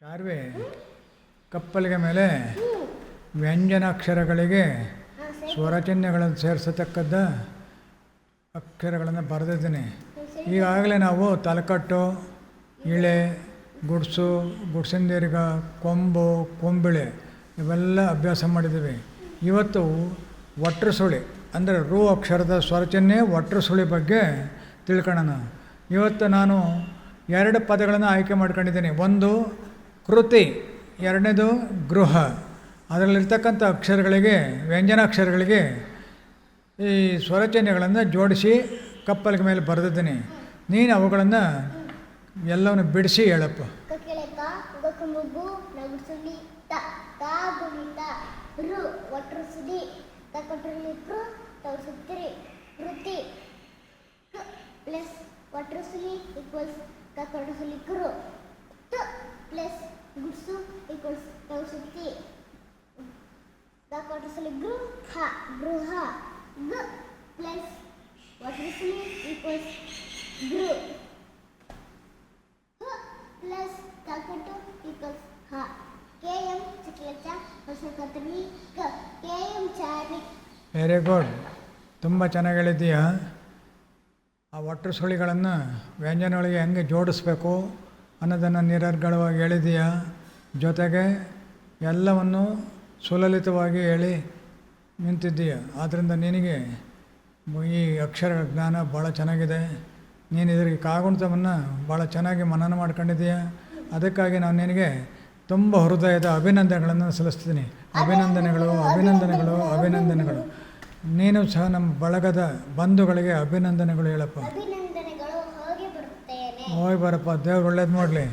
ಚಾರ್ವೆ, ಕಪ್ಪಲಿಗೆ ಮೇಲೆ ವ್ಯಂಜನಾಕ್ಷರಗಳಿಗೆ ಸ್ವರಚಿಹ್ನೆಗಳನ್ನು ಸೇರಿಸತಕ್ಕದ್ದ ಅಕ್ಷರಗಳನ್ನು ಬರೆದಿದ್ದೀನಿ. ಈಗಾಗಲೇ ನಾವು ತಲಕಟ್ಟು, ಇಳೆ, ಗುಡ್ಸು ಗುಡ್ಸಿನ ದೀರ್ಘ ಕೊಂಬು, ಕೊಂಬಿಳೆ ಇವೆಲ್ಲ ಅಭ್ಯಾಸ ಮಾಡಿದ್ದೀವಿ. ಇವತ್ತು ಒಟ್ರು ಸುಳಿ, ಅಂದರೆ ರೂ ಅಕ್ಷರದ ಸ್ವರಚಿಹ್ನೆ ಒಟ್ರು ಸುಳಿ ಬಗ್ಗೆ ತಿಳ್ಕೊಳ್ಳೋಣ. ಇವತ್ತು ನಾನು ಎರಡು ಪದಗಳನ್ನು ಆಯ್ಕೆ ಮಾಡ್ಕೊಂಡಿದ್ದೀನಿ. ಒಂದು ಕೃತಿ, ಎರಡನೇದು ಗೃಹ. ಅದರಲ್ಲಿರ್ತಕ್ಕಂಥ ಅಕ್ಷರಗಳಿಗೆ, ವ್ಯಂಜನಾಕ್ಷರಗಳಿಗೆ ಈ ಸ್ವರಚನೆಗಳನ್ನು ಜೋಡಿಸಿ ಕಪ್ಪಲಿಗೆ ಮೇಲೆ ಬರೆದಿದ್ದೀನಿ. ನೀನು ಅವುಗಳನ್ನು ಎಲ್ಲವನ್ನು ಬಿಡಿಸಿ ಹೇಳಪ್ಪ. ಪ್ಲಸ್ ಒಟ್ರುಸುಲಿ ಈಕ್ವಲ್ಸ್ ಕಕ್ಕಡಸುಲಿ ಕೃ ತ ಪ್ಲಸ್ ಗುಡ್ಸು ಈಕ್ವಲ್ಸ್ ತೌಸುತ್ತಿ ಕಕಟ್ರುಸುಲಿ ಗೃ ಹ ಗೃಹ ಗ ಪ್ಲಸ್ ಒಟ್ರುಸುಲಿ ಈಕ್ವಲ್ಸ್ ಗೃ ಹ ಪ್ಲಸ್ ತಾಕಟ್ಟು ಈಕ್ವಲ್ಸ್ ಹ ಕೆ ಎಂ ಚಿಕ್ಕಲಚ್ಚ ಹೊಸ ಕತ್ತರಿ ಕ ಕೆ ಎಂ ಚಾರಿ ವೆರಿ ಗುಡ್ ತುಂಬ ಚೆನ್ನಾಗಿ ಹೇಳಿದ್ದೀಯ ಆ ಒಟ್ಟರು ಸುಳಿಗಳನ್ನು ವ್ಯಂಜನಗಳಿಗೆ ಹೆಂಗೆ ಜೋಡಿಸ್ಬೇಕು ಅನ್ನೋದನ್ನು ನಿರರ್ಗಳವಾಗಿ ಹೇಳಿದ್ದೀಯ ಜೊತೆಗೆ ಎಲ್ಲವನ್ನು ಸುಲಲಿತವಾಗಿ ಹೇಳಿ ನಿಂತಿದ್ದೀಯ? ಆದ್ದರಿಂದ ನಿನಗೆ ಈ ಅಕ್ಷರ ಜ್ಞಾನ ಭಾಳ ಚೆನ್ನಾಗಿದೆ. ನೀನು ಇದರಿಗೆ ಕಾಗುಣಿತವನ್ನು ಭಾಳ ಚೆನ್ನಾಗಿ ಮನನ ಮಾಡ್ಕೊಂಡಿದ್ದೀಯ? ಅದಕ್ಕಾಗಿ ನಾನು ನಿನಗೆ ತುಂಬ ಹೃದಯದ ಅಭಿನಂದನೆಗಳನ್ನು ಸಲ್ಲಿಸ್ತೀನಿ. ಅಭಿನಂದನೆಗಳು ಅಭಿನಂದನೆಗಳು ಅಭಿನಂದನೆಗಳು. ನೀನು ಸಹ ನಮ್ಮ ಬಳಗದ ಬಂಧುಗಳಿಗೆ ಅಭಿನಂದನೆಗಳು ಹೇಳಪ್ಪ. ಹೋಗಿ ಬರಪ್ಪ ದೇವ್ರು ಒಳ್ಳೇದು ಮಾಡಲಿ.